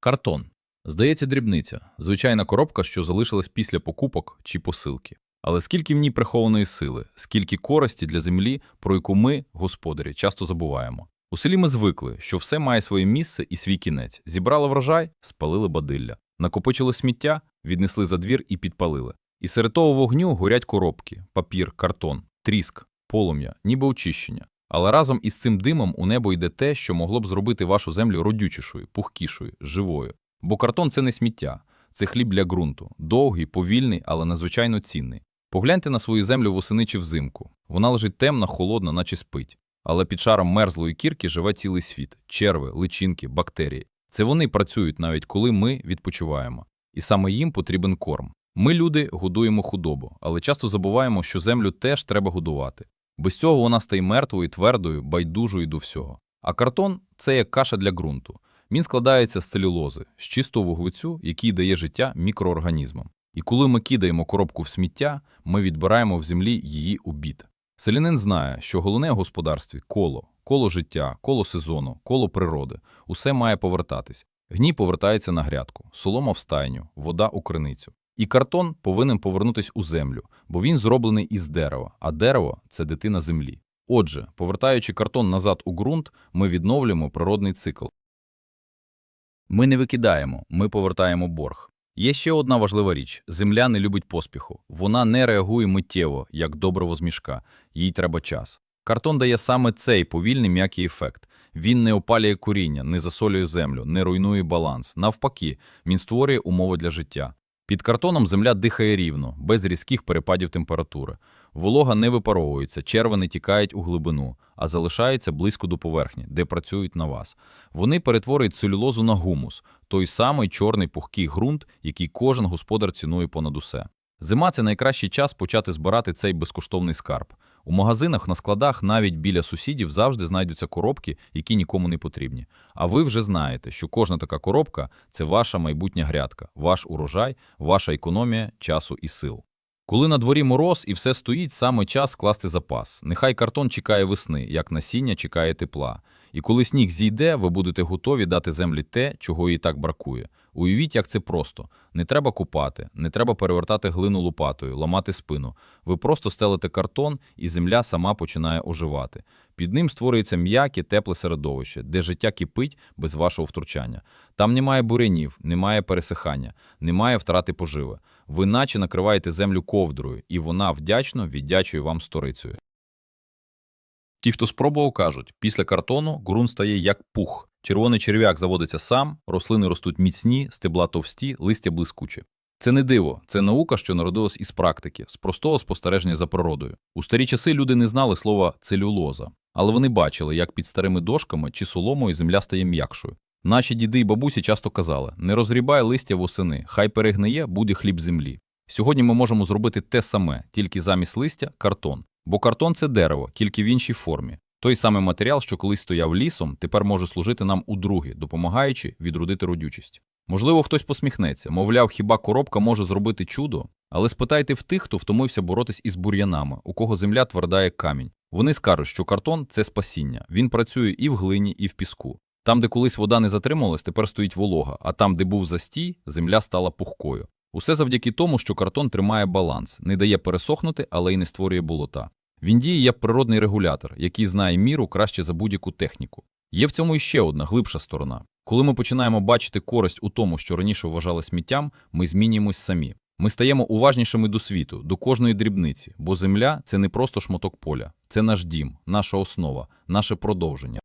Картон. Здається, дрібниця, звичайна коробка, що залишилась після покупок чи посилки. Але скільки в ній прихованої сили, скільки користі для землі, про яку ми, господарі, часто забуваємо. У селі ми звикли, що все має своє місце і свій кінець. Зібрали врожай, спалили бадилля. Накопичили сміття, віднесли за двір і підпалили. І серед того вогню горять коробки, папір, картон, тріск, полум'я, ніби очищення. Але разом із цим димом у небо йде те, що могло б зробити вашу землю родючішою, пухкішою, живою. Бо картон це не сміття, це хліб для ґрунту, довгий, повільний, але надзвичайно цінний. Погляньте на свою землю восени чи взимку. Вона лежить темна, холодна, наче спить. Але під шаром мерзлої кірки живе цілий світ: черви, личинки, бактерії. Це вони працюють навіть коли ми відпочиваємо. І саме їм потрібен корм. Ми, люди, годуємо худобу, але часто забуваємо, що землю теж треба годувати. Без цього вона стає мертвою, твердою, байдужою до всього. А картон це як каша для ґрунту. Він складається з целюлози, з чистого вуглецю, який дає життя мікроорганізмам. І коли ми кидаємо коробку в сміття, ми відбираємо в землі її обід. Селянин знає, що головне в господарстві коло, коло життя, коло сезону, коло природи. Усе має повертатись. Гній повертається на грядку, солома в стайню, вода у криницю. І картон повинен повернутись у землю, бо він зроблений із дерева, а дерево це дитина землі. Отже, повертаючи картон назад у ґрунт, ми відновлюємо природний цикл. Ми не викидаємо, ми повертаємо борг. Є ще одна важлива річ: земля не любить поспіху. Вона не реагує миттєво, як добриво з мішка. Їй треба час. Картон дає саме цей повільний м'який ефект. Він не опалює коріння, не засолює землю, не руйнує баланс. Навпаки, він створює умови для життя. Під картоном земля дихає рівно, без різких перепадів температури. Волога не випаровується, черви не тікають у глибину, а залишаються близько до поверхні, де працюють на вас. Вони перетворюють целюлозу на гумус, той самий чорний пухкий ґрунт, який кожен господар цінує понад усе. Зима це найкращий час почати збирати цей безкоштовний скарб. У магазинах, на складах, навіть біля сусідів завжди знайдуться коробки, які нікому не потрібні. А ви вже знаєте, що кожна така коробка це ваша майбутня грядка, ваш урожай, ваша економія часу і сил. Коли на дворі мороз і все стоїть, саме час скласти запас. Нехай картон чекає весни, як насіння чекає тепла. І коли сніг зійде, ви будете готові дати землі те, чого їй так бракує. Уявіть, як це просто. Не треба купати, не треба перевертати глину лопатою, ламати спину. Ви просто стелите картон, і земля сама починає оживати. Під ним створюється м'яке, тепле середовище, де життя кипить без вашого втручання. Там немає бурянів, немає пересихання, немає втрати поживи. Ви наче накриваєте землю ковдрою, і вона вдячно віддячує вам сторицею. Ті, хто спробував, кажуть, після картону ґрунт стає як пух. Червоний черв'як заводиться сам, рослини ростуть міцні, стебла товсті, листя блискуче. Це не диво, це наука, що народилась із практики, з простого спостереження за природою. У старі часи люди не знали слова целюлоза, але вони бачили, як під старими дошками чи соломою земля стає м'якшою. Наші діди й бабусі часто казали: не розрібай листя восени, хай перегниє, буде хліб землі. Сьогодні ми можемо зробити те саме, тільки замість листя картон. Бо картон це дерево, тільки в іншій формі. Той самий матеріал, що колись стояв лісом, тепер може служити нам удруге, допомагаючи відродити родючість. Можливо, хтось посміхнеться, мовляв, хіба коробка може зробити чудо? Але спитайте в тих, хто втомився боротись із бур'янами, у кого земля тверда як камінь. Вони скажуть, що картон це спасіння. Він працює і в глині, і в піску. Там, де колись вода не затрималась, тепер стоїть волога, а там, де був застій, земля стала пухкою. Усе завдяки тому, що картон тримає баланс, не дає пересохнути, але й не створює болота. Він діє як природний регулятор, який знає міру краще за будь-яку техніку. Є в цьому іще одна глибша сторона. Коли ми починаємо бачити користь у тому, що раніше вважали сміттям, ми змінюємось самі. Ми стаємо уважнішими до світу, до кожної дрібниці, бо земля це не просто шматок поля, це наш дім, наша основа, наше продовження.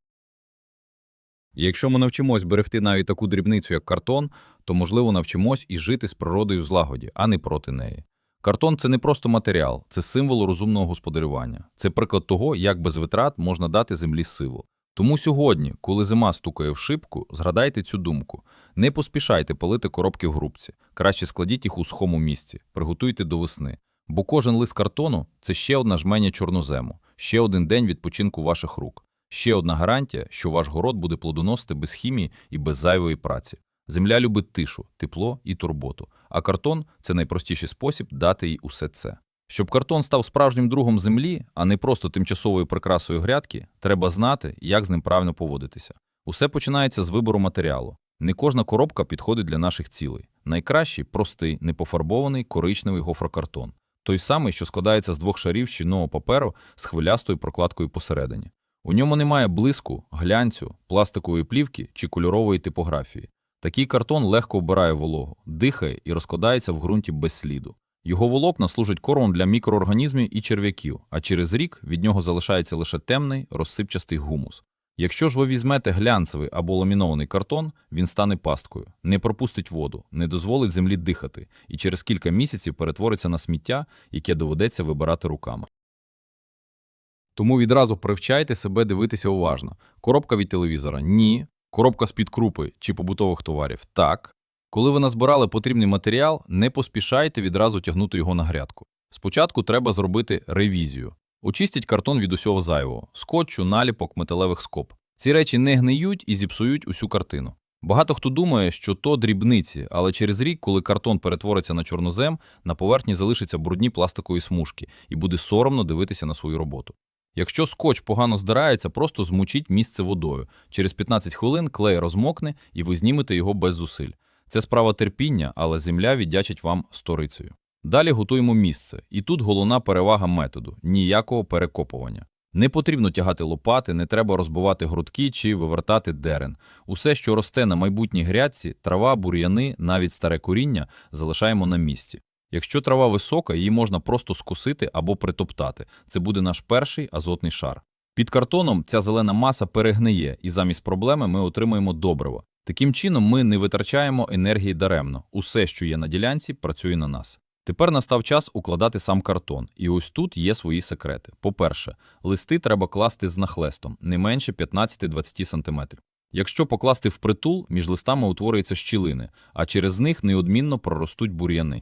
І якщо ми навчимось берегти навіть таку дрібницю, як картон, то, можливо, навчимось і жити з природою злагоді, а не проти неї. Картон це не просто матеріал, це символ розумного господарювання. Це приклад того, як без витрат можна дати землі силу. Тому сьогодні, коли зима стукає в шибку, згадайте цю думку. Не поспішайте палити коробки в грубці, краще складіть їх у сухому місці, приготуйте до весни. Бо кожен лист картону це ще одна жменя чорнозему, ще один день відпочинку ваших рук, ще одна гарантія, що ваш город буде плодоносити без хімії і без зайвої праці. Земля любить тишу, тепло і турботу, а картон це найпростіший спосіб дати їй усе це. Щоб картон став справжнім другом землі, а не просто тимчасовою прикрасою грядки, треба знати, як з ним правильно поводитися. Усе починається з вибору матеріалу. Не кожна коробка підходить для наших цілей. Найкращий простий, непофарбований коричневий гофрокартон. Той самий, що складається з двох шарів щільного паперу з хвилястою прокладкою посередині. У ньому немає блиску, глянцю, пластикової плівки чи кольорової типографії. Такий картон легко вбирає вологу, дихає і розкладається в ґрунті без сліду. Його волокна служать кормом для мікроорганізмів і черв'яків, а через рік від нього залишається лише темний, розсипчастий гумус. Якщо ж ви візьмете глянцевий або ламінований картон, він стане пасткою, не пропустить воду, не дозволить землі дихати і через кілька місяців перетвориться на сміття, яке доведеться вибирати руками. Тому відразу привчайте себе дивитися уважно. Коробка від телевізора ні. Коробка з-під крупи чи побутових товарів так. Коли ви назбирали потрібний матеріал, не поспішайте відразу тягнути його на грядку. Спочатку треба зробити ревізію. Очистіть картон від усього зайвого, скотчу, наліпок, металевих скоб. Ці речі не гниють і зіпсують усю картину. Багато хто думає, що то дрібниці, але через рік, коли картон перетвориться на чорнозем, на поверхні залишаться брудні пластикові смужки і буде соромно дивитися на свою роботу. Якщо скотч погано здирається, просто змучіть місце водою. Через 15 хвилин клей розмокне і ви знімете його без зусиль. Це справа терпіння, але земля віддячить вам сторицею. Далі готуємо місце, і тут головна перевага методу ніякого перекопування. Не потрібно тягати лопати, не треба розбивати грудки чи вивертати дерен. Усе, що росте на майбутній грядці, трава, бур'яни, навіть старе коріння, залишаємо на місці. Якщо трава висока, її можна просто скусити або притоптати. Це буде наш перший азотний шар. Під картоном ця зелена маса перегниє, і замість проблеми ми отримуємо добриво. Таким чином, ми не витрачаємо енергії даремно. Усе, що є на ділянці, працює на нас. Тепер настав час укладати сам картон, і ось тут є свої секрети. По-перше, листи треба класти з нахлестом, не менше 15-20 см. Якщо покласти впритул, між листами утворюються щілини, а через них неодмінно проростуть бур'яни.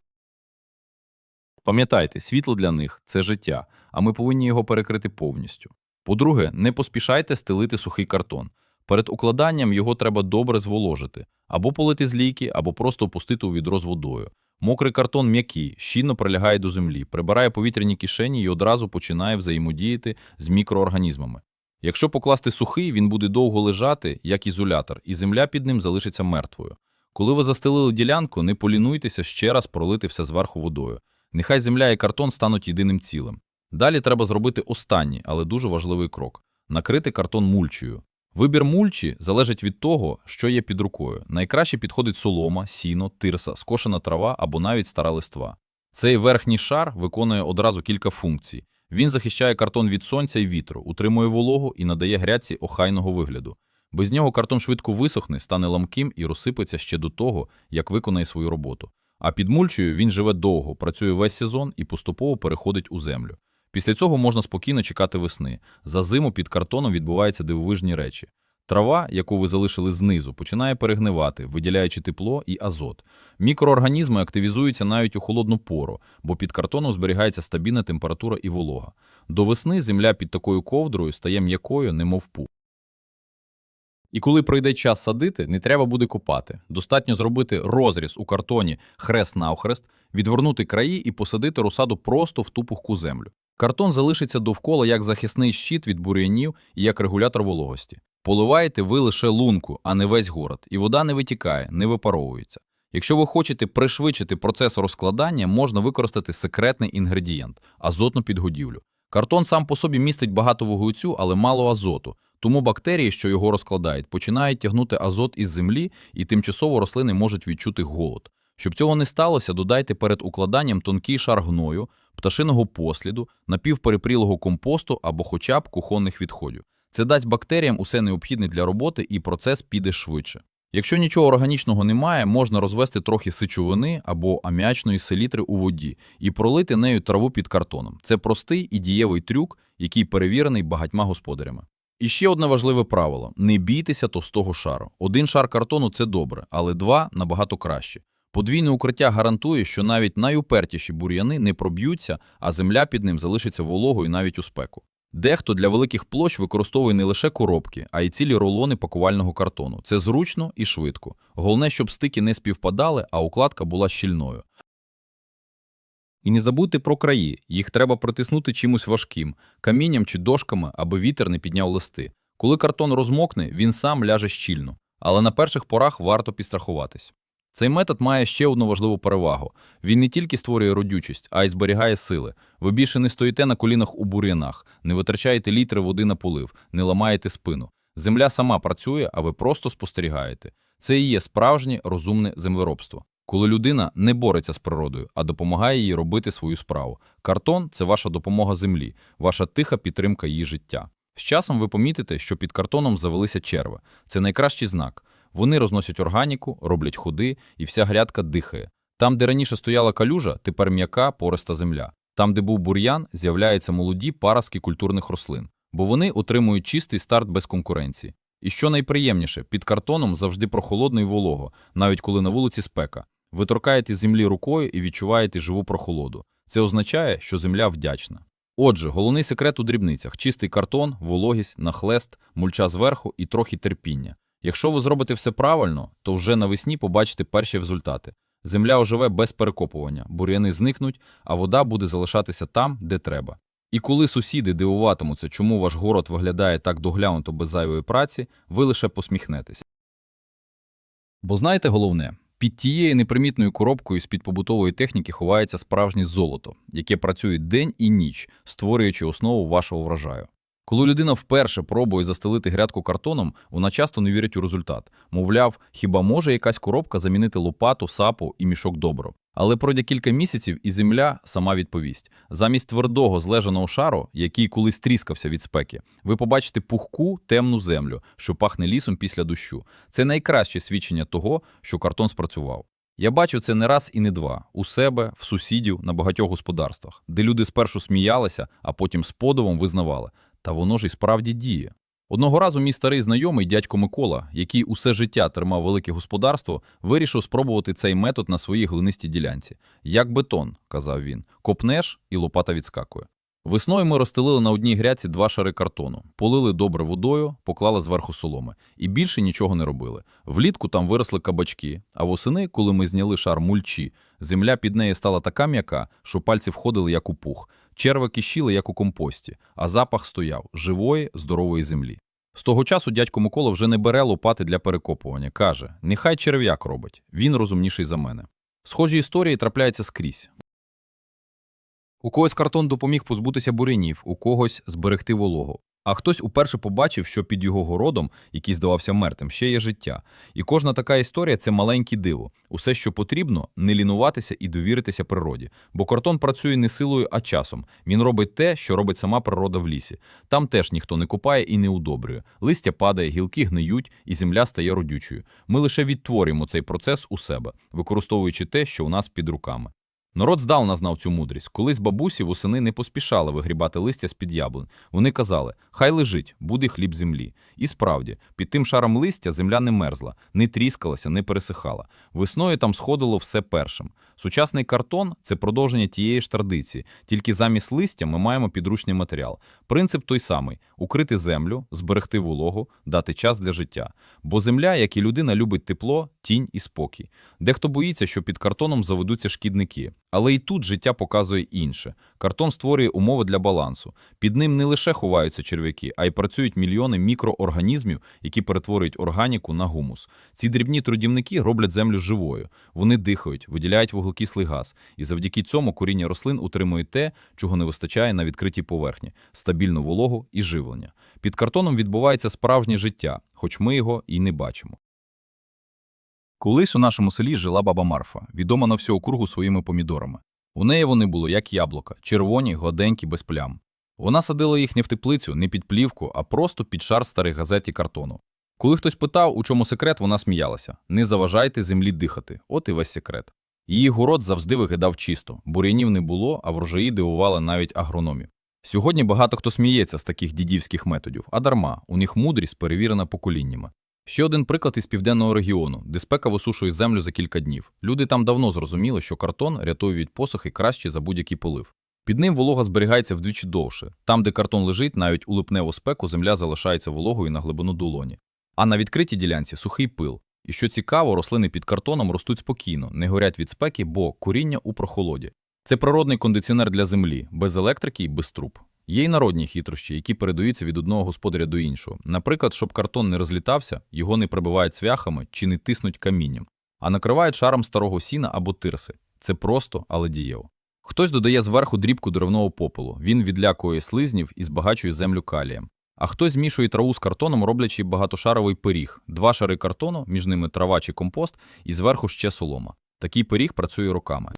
Пам'ятайте, світло для них це життя, а ми повинні його перекрити повністю. По-друге, не поспішайте стелити сухий картон. Перед укладанням його треба добре зволожити, або полити з лійки, або просто опустити у відро з водою. Мокрий картон м'який, щільно прилягає до землі, прибирає повітряні кишені і одразу починає взаємодіяти з мікроорганізмами. Якщо покласти сухий, він буде довго лежати, як ізолятор, і земля під ним залишиться мертвою. Коли ви застелили ділянку, не полінуйтеся ще раз пролити все зверху водою. Нехай земля і картон стануть єдиним цілим. Далі треба зробити останній, але дуже важливий крок накрити картон мульчею. Вибір мульчі залежить від того, що є під рукою. Найкраще підходить солома, сіно, тирса, скошена трава або навіть стара листва. Цей верхній шар виконує одразу кілька функцій. Він захищає картон від сонця і вітру, утримує вологу і надає грядці охайного вигляду. Без нього картон швидко висохне, стане ламким і розсипеться ще до того, як виконає свою роботу. А під мульчею він живе довго, працює весь сезон і поступово переходить у землю. Після цього можна спокійно чекати весни. За зиму під картоном відбуваються дивовижні речі. Трава, яку ви залишили знизу, починає перегнивати, виділяючи тепло і азот. Мікроорганізми активізуються навіть у холодну пору, бо під картоном зберігається стабільна температура і волога. До весни земля під такою ковдрою стає м'якою, немов пух. І коли пройде час садити, не треба буде копати. Достатньо зробити розріз у картоні хрест навхрест, відвернути краї і посадити розсаду просто в ту пухку землю. Картон залишиться довкола як захисний щит від бур'янів і як регулятор вологості. Поливаєте ви лише лунку, а не весь город, і вода не витікає, не випаровується. Якщо ви хочете пришвидшити процес розкладання, можна використати секретний інгредієнт азотну підгодівлю. Картон сам по собі містить багато вуглецю, але мало азоту. Тому бактерії, що його розкладають, починають тягнути азот із землі, і тимчасово рослини можуть відчути голод. Щоб цього не сталося, додайте перед укладанням тонкий шар гною, пташиного посліду, напівперепрілого компосту або хоча б кухонних відходів. Це дасть бактеріям усе необхідне для роботи, і процес піде швидше. Якщо нічого органічного немає, можна розвести трохи сичовини або аміачної селітри у воді і пролити нею траву під картоном. Це простий і дієвий трюк, який перевірений багатьма господарями. І ще одне важливе правило: не бійтеся товстого шару. Один шар картону це добре, але два набагато краще. Подвійне укриття гарантує, що навіть найупертіші бур'яни не проб'ються, а земля під ним залишиться вологою навіть у спеку. Дехто для великих площ використовує не лише коробки, а й цілі рулони пакувального картону. Це зручно і швидко. Головне, щоб стики не співпадали, а укладка була щільною. І не забудьте про краї, їх треба притиснути чимось важким, камінням чи дошками, аби вітер не підняв листи. Коли картон розмокне, він сам ляже щільно. Але на перших порах варто підстрахуватись. Цей метод має ще одну важливу перевагу. Він не тільки створює родючість, а й зберігає сили. Ви більше не стоїте на колінах у бур'янах, не витрачаєте літри води на полив, не ламаєте спину. Земля сама працює, а ви просто спостерігаєте. Це і є справжнє розумне землеробство. Коли людина не бореться з природою, а допомагає їй робити свою справу. Картон це ваша допомога землі, ваша тиха підтримка її життя. З часом ви помітите, що під картоном завелися черви. Це найкращий знак. Вони розносять органіку, роблять ходи, і вся грядка дихає. Там, де раніше стояла калюжа, тепер м'яка, пориста земля. Там, де був бур'ян, з'являються молоді паростки культурних рослин, бо вони отримують чистий старт без конкуренції. І що найприємніше, під картоном завжди прохолодно і волого, навіть коли на вулиці спека. Ви торкаєте землі рукою і відчуваєте живу прохолоду. Це означає, що земля вдячна. Отже, головний секрет у дрібницях: чистий картон, вологість, нахлест, мульча зверху і трохи терпіння. Якщо ви зробите все правильно, то вже навесні побачите перші результати. Земля оживе без перекопування, бур'яни зникнуть, а вода буде залишатися там, де треба. І коли сусіди дивуватимуться, чому ваш город виглядає так доглянуто без зайвої праці, ви лише посміхнетеся. Бо знаєте головне, під тією непримітною коробкою з-під побутової техніки ховається справжнє золото, яке працює день і ніч, створюючи основу вашого врожаю. Коли людина вперше пробує застелити грядку картоном, вона часто не вірить у результат. Мовляв, хіба може якась коробка замінити лопату, сапу і мішок добру? Але пройде кілька місяців, і земля сама відповість. Замість твердого злежаного шару, який колись тріскався від спеки, ви побачите пухку темну землю, що пахне лісом після дощу. Це найкраще свідчення того, що картон спрацював. Я бачу це не раз і не два у себе, в сусідів, на багатьох господарствах, де люди спершу сміялися, а потім з подивом визнавали. Та воно ж і справді діє. Одного разу мій старий знайомий дядько Микола, який усе життя тримав велике господарство, вирішив спробувати цей метод на своїй глинистій ділянці. Як бетон, казав він, копнеш і лопата відскакує. Весною ми розстелили на одній гряці два шари картону, полили добре водою, поклали зверху соломи. І більше нічого не робили. Влітку там виросли кабачки, а восени, коли ми зняли шар мульчі, земля під нею стала така м'яка, що пальці входили як у пух. Черви кишіли, як у компості, а запах стояв живої, здорової землі. З того часу дядько Микола вже не бере лопати для перекопування. Каже, нехай черв'як робить, він розумніший за мене. Схожі історії трапляються скрізь. У когось картон допоміг позбутися бурянів, у когось зберегти вологу. А хтось уперше побачив, що під його городом, який здавався мертвим, ще є життя. І кожна така історія це маленьке диво. Усе, що потрібно, не лінуватися і довіритися природі. Бо картон працює не силою, а часом. Він робить те, що робить сама природа в лісі. Там теж ніхто не купає і не удобрює. Листя падає, гілки гниють, і земля стає родючою. Ми лише відтворюємо цей процес у себе, використовуючи те, що у нас під руками. Народ здавна знав цю мудрість. Колись бабусі восени не поспішали вигрібати листя з-під яблунь. Вони казали, хай лежить, буде хліб землі. І справді, під тим шаром листя земля не мерзла, не тріскалася, не пересихала. Весною там сходило все першим. Сучасний картон це продовження тієї ж традиції, тільки замість листя ми маємо підручний матеріал. Принцип той самий: укрити землю, зберегти вологу, дати час для життя. Бо земля, як і людина, любить тепло, тінь і спокій. Дехто боїться, що під картоном заведуться шкідники. Але і тут життя показує інше. Картон створює умови для балансу. Під ним не лише ховаються черв'яки, а й працюють мільйони мікроорганізмів, які перетворюють органіку на гумус. Ці дрібні трудівники роблять землю живою. Вони дихають, виділяють вуглекислий газ, і завдяки цьому коріння рослин утримує те, чого не вистачає на відкритій поверхні стабільну вологу і живлення. Під картоном відбувається справжнє життя, хоч ми його і не бачимо. Колись у нашому селі жила баба Марфа, відома на всю округу своїми помідорами. У неї вони були як яблука, червоні, гладенькі, без плям. Вона садила їх не в теплицю, не під плівку, а просто під шар старих газет і картону. Коли хтось питав, у чому секрет, вона сміялася: не заважайте землі дихати, от і весь секрет. Її город завжди виглядав чисто, бур'янів не було, а врожаї дивували навіть агрономів. Сьогодні багато хто сміється з таких дідівських методів, а дарма, у них мудрість перевірена поколіннями. Ще один приклад із південного регіону, де спека висушує землю за кілька днів. Люди там давно зрозуміли, що картон рятує від посухи краще за будь-який полив. Під ним волога зберігається вдвічі довше. Там, де картон лежить, навіть у липневу спеку земля залишається вологою на глибину долоні. А на відкритій ділянці сухий пил. І що цікаво, рослини під картоном ростуть спокійно, не горять від спеки, бо коріння у прохолоді. Це природний кондиціонер для землі, без електрики і без труб. Є й народні хитрощі, які передаються від одного господаря до іншого. Наприклад, щоб картон не розлітався, його не прибивають цвяхами чи не тиснуть камінням, а накривають шаром старого сіна або тирси. Це просто, але дієво. Хтось додає зверху дрібку деревного попелу, він відлякує слизнів і збагачує землю калієм. А хтось змішує траву з картоном, роблячи багатошаровий пиріг, два шари картону, між ними трава чи компост, і зверху ще солома. Такий пиріг працює роками.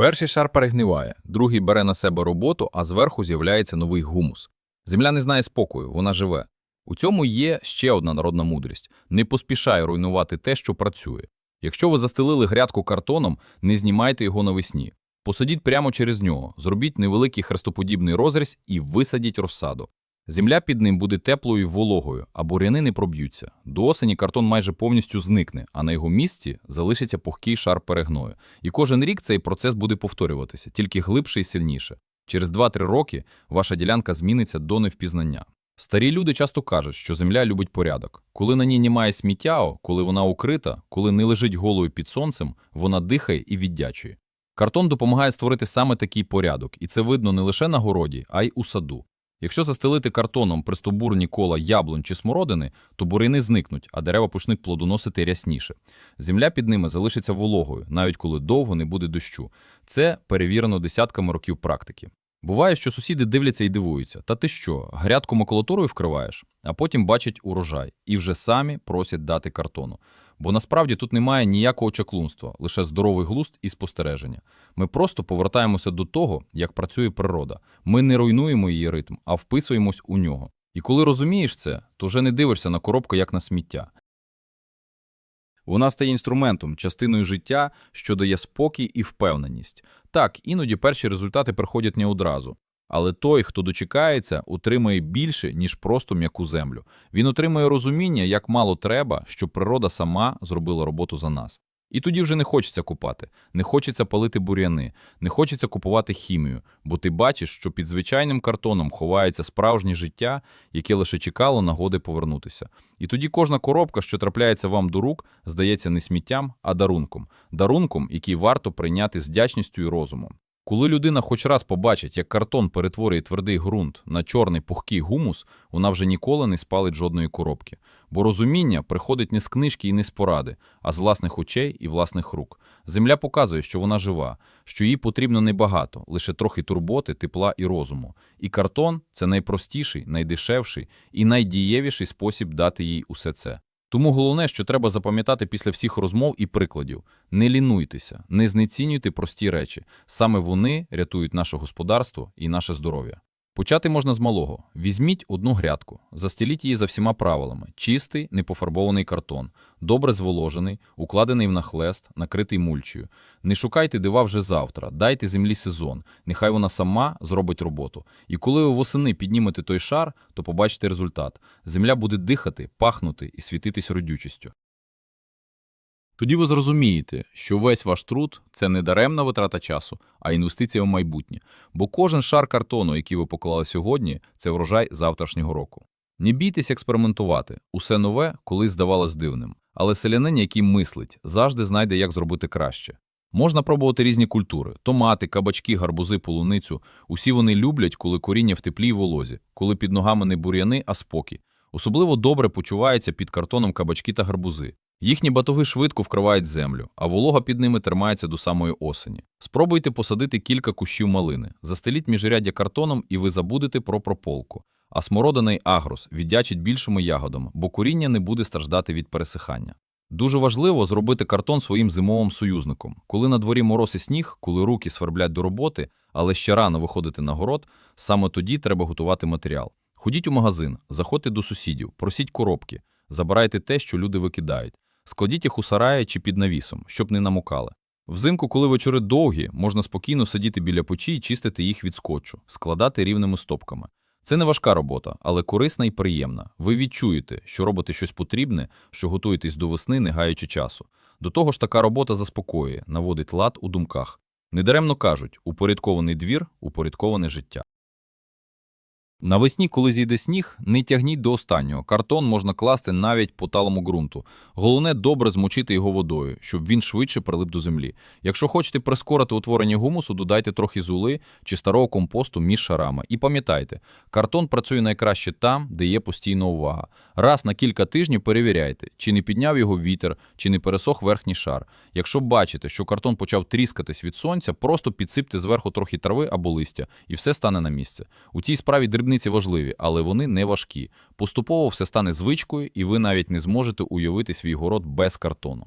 Перший шар перегниває, другий бере на себе роботу, а зверху з'являється новий гумус. Земля не знає спокою, вона живе. У цьому є ще одна народна мудрість: не поспішай руйнувати те, що працює. Якщо ви застелили грядку картоном, не знімайте його навесні. Посадіть прямо через нього, зробіть невеликий хрестоподібний розріз і висадіть розсаду. Земля під ним буде теплою і вологою, а буряни не проб'ються. До осені картон майже повністю зникне, а на його місці залишиться пухкий шар перегною. І кожен рік цей процес буде повторюватися, тільки глибше і сильніше. Через 2-3 роки ваша ділянка зміниться до невпізнання. Старі люди часто кажуть, що земля любить порядок. Коли на ній немає сміття, коли вона укрита, коли не лежить голою під сонцем, вона дихає і віддячує. Картон допомагає створити саме такий порядок, і це видно не лише на городі, а й у саду. Якщо застелити картоном пристовбурні кола яблунь чи смородини, то бурини зникнуть, а дерева почнуть плодоносити рясніше. Земля під ними залишиться вологою, навіть коли довго не буде дощу. Це перевірено десятками років практики. Буває, що сусіди дивляться і дивуються: та ти що, грядку макулатурою вкриваєш, а потім бачать урожай і вже самі просять дати картону. Бо насправді тут немає ніякого чаклунства, лише здоровий глузд і спостереження. Ми просто повертаємося до того, як працює природа. Ми не руйнуємо її ритм, а вписуємось у нього. І коли розумієш це, то вже не дивишся на коробку як на сміття. Вона стає інструментом, частиною життя, що дає спокій і впевненість. Так, іноді перші результати приходять не одразу. Але той, хто дочекається, отримає більше, ніж просто м'яку землю. Він отримує розуміння, як мало треба, щоб природа сама зробила роботу за нас. І тоді вже не хочеться купати, не хочеться палити бур'яни, не хочеться купувати хімію, бо ти бачиш, що під звичайним картоном ховається справжнє життя, яке лише чекало нагоди повернутися. І тоді кожна коробка, що трапляється вам до рук, здається не сміттям, а дарунком, дарунком, який варто прийняти з вдячністю і розумом. Коли людина хоч раз побачить, як картон перетворює твердий ґрунт на чорний пухкий гумус, вона вже ніколи не спалить жодної коробки. Бо розуміння приходить не з книжки і не з поради, а з власних очей і власних рук. Земля показує, що вона жива, що їй потрібно небагато, лише трохи турботи, тепла і розуму. І картон це найпростіший, найдешевший і найдієвіший спосіб дати їй усе це. Тому головне, що треба запам'ятати після всіх розмов і прикладів: не лінуйтеся, не знецінюйте прості речі. Саме вони рятують наше господарство і наше здоров'я. Почати можна з малого. Візьміть одну грядку, застеліть її за всіма правилами: чистий, непофарбований картон, добре зволожений, укладений в нахлест, накритий мульчею. Не шукайте дива вже завтра, дайте землі сезон, нехай вона сама зробить роботу. І коли ви восени піднімете той шар, то побачите результат. Земля буде дихати, пахнути і світитись родючістю. Тоді ви зрозумієте, що весь ваш труд це не даремна витрата часу, а інвестиція в майбутнє. Бо кожен шар картону, який ви поклали сьогодні, це врожай завтрашнього року. Не бійтесь експериментувати. Усе нове колись здавалось дивним. Але селянин, який мислить, завжди знайде, як зробити краще. Можна пробувати різні культури: томати, кабачки, гарбузи, полуницю. Усі вони люблять, коли коріння в теплі й волозі, коли під ногами не бур'яни, а спокій. Особливо добре почуваються під картоном кабачки та гарбузи. Їхні батоги швидко вкривають землю, а волога під ними тримається до самої осені. Спробуйте посадити кілька кущів малини, застеліть міжряддя картоном, і ви забудете про прополку. А смородиний агрос віддячить більшими ягодами, бо коріння не буде страждати від пересихання. Дуже важливо зробити картон своїм зимовим союзником. Коли на дворі мороз і сніг, коли руки сверблять до роботи, але ще рано виходити на город, саме тоді треба готувати матеріал. Ходіть у магазин, заходьте до сусідів, просіть коробки, забирайте те, що люди викидають. Складіть їх у сараї чи під навісом, щоб не намокали. Взимку, коли вечори довгі, можна спокійно сидіти біля печі і чистити їх від скотчу, складати рівними стопками. Це не важка робота, але корисна і приємна. Ви відчуєте, що робите щось потрібне, що готуєтесь до весни, не гаючи часу. До того ж, така робота заспокоює, наводить лад у думках. Недаремно кажуть: упорядкований двір, упорядковане життя. Навесні, коли зійде сніг, не тягніть до останнього. Картон можна класти навіть по талому ґрунту. Головне добре змочити його водою, щоб він швидше прилип до землі. Якщо хочете прискорити утворення гумусу, додайте трохи зули чи старого компосту між шарами. І пам'ятайте, картон працює найкраще там, де є постійна увага. Раз на кілька тижнів перевіряйте, чи не підняв його вітер, чи не пересох верхній шар. Якщо бачите, що картон почав тріскатись від сонця, просто підсипте зверху трохи трави або листя, і все стане на місце. У цій справі дрібниці важливі, але вони не важкі. Поступово все стане звичкою, і ви навіть не зможете уявити свій город без картону.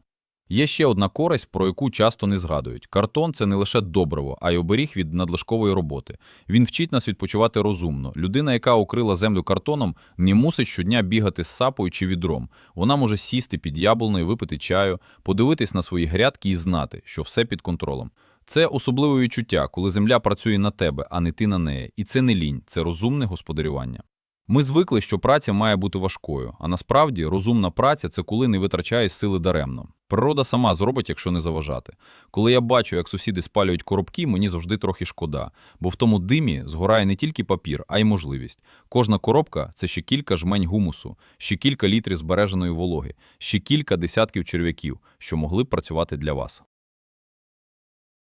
Є ще одна користь, про яку часто не згадують. Картон це не лише добриво, а й оберіг від надлишкової роботи. Він вчить нас відпочивати розумно. Людина, яка укрила землю картоном, не мусить щодня бігати з сапою чи відром. Вона може сісти під яблуною, випити чаю, подивитись на свої грядки і знати, що все під контролем. Це особливе відчуття, коли земля працює на тебе, а не ти на неї. І це не лінь, це розумне господарювання. Ми звикли, що праця має бути важкою, а насправді розумна праця це коли не витрачаєш сили даремно. Природа сама зробить, якщо не заважати. Коли я бачу, як сусіди спалюють коробки, мені завжди трохи шкода, бо в тому димі згорає не тільки папір, а й можливість. Кожна коробка це ще кілька жмень гумусу, ще кілька літрів збереженої вологи, ще кілька десятків черв'яків, що могли б працювати для вас.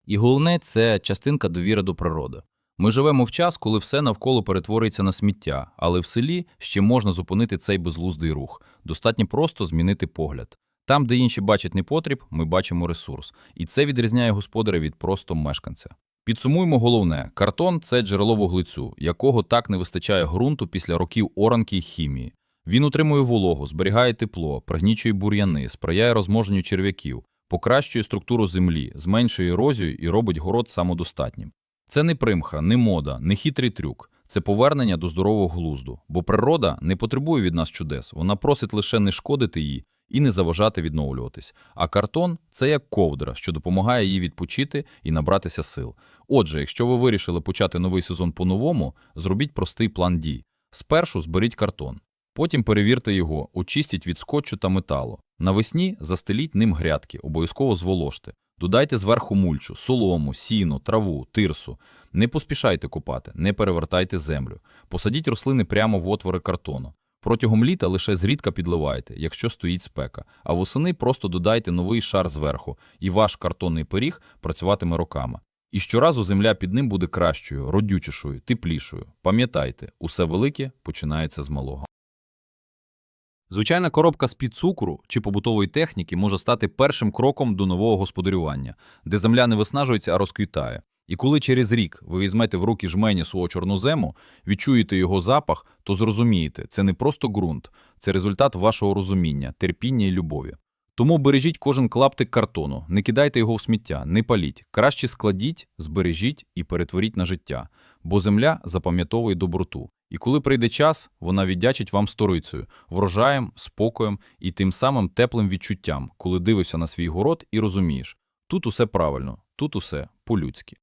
І головне це частинка довіри до природи. Ми живемо в час, коли все навколо перетворюється на сміття, але в селі ще можна зупинити цей безглуздий рух. Достатньо просто змінити погляд. Там, де інші бачать непотріб, ми бачимо ресурс. І це відрізняє господаря від просто мешканця. Підсумуємо головне: картон це джерело вуглецю, якого так не вистачає ґрунту після років оранки й хімії. Він утримує вологу, зберігає тепло, пригнічує бур'яни, сприяє розмноженню черв'яків, покращує структуру землі, зменшує ерозію і робить город самодостатнім. Це не примха, не мода, не хитрий трюк. Це повернення до здорового глузду. Бо природа не потребує від нас чудес, вона просить лише не шкодити їй і не заважати відновлюватись. А картон це як ковдра, що допомагає їй відпочити і набратися сил. Отже, якщо ви вирішили почати новий сезон по-новому, зробіть простий план дій. Спершу зберіть картон, потім перевірте його, очистіть від скотчу та металу. Навесні застеліть ним грядки, обов'язково зволожте. Додайте зверху мульчу, солому, сіно, траву, тирсу. Не поспішайте копати, не перевертайте землю. Посадіть рослини прямо в отвори картону. Протягом літа лише зрідка підливайте, якщо стоїть спека, а восени просто додайте новий шар зверху, і ваш картонний пиріг працюватиме роками. І щоразу земля під ним буде кращою, родючішою, теплішою. Пам'ятайте, усе велике починається з малого. Звичайна коробка з-під цукру чи побутової техніки може стати першим кроком до нового господарювання, де земля не виснажується, а розквітає. І коли через рік ви візьмете в руки жмені свого чорнозему, відчуєте його запах, то зрозумієте, це не просто ґрунт, це результат вашого розуміння, терпіння і любові. Тому бережіть кожен клаптик картону, не кидайте його в сміття, не паліть, краще складіть, збережіть і перетворіть на життя, бо земля запам'ятовує доброту. І коли прийде час, вона віддячить вам сторицею, врожаєм, спокоєм і тим самим теплим відчуттям, коли дивишся на свій город і розумієш, тут усе правильно, тут усе по-людськи.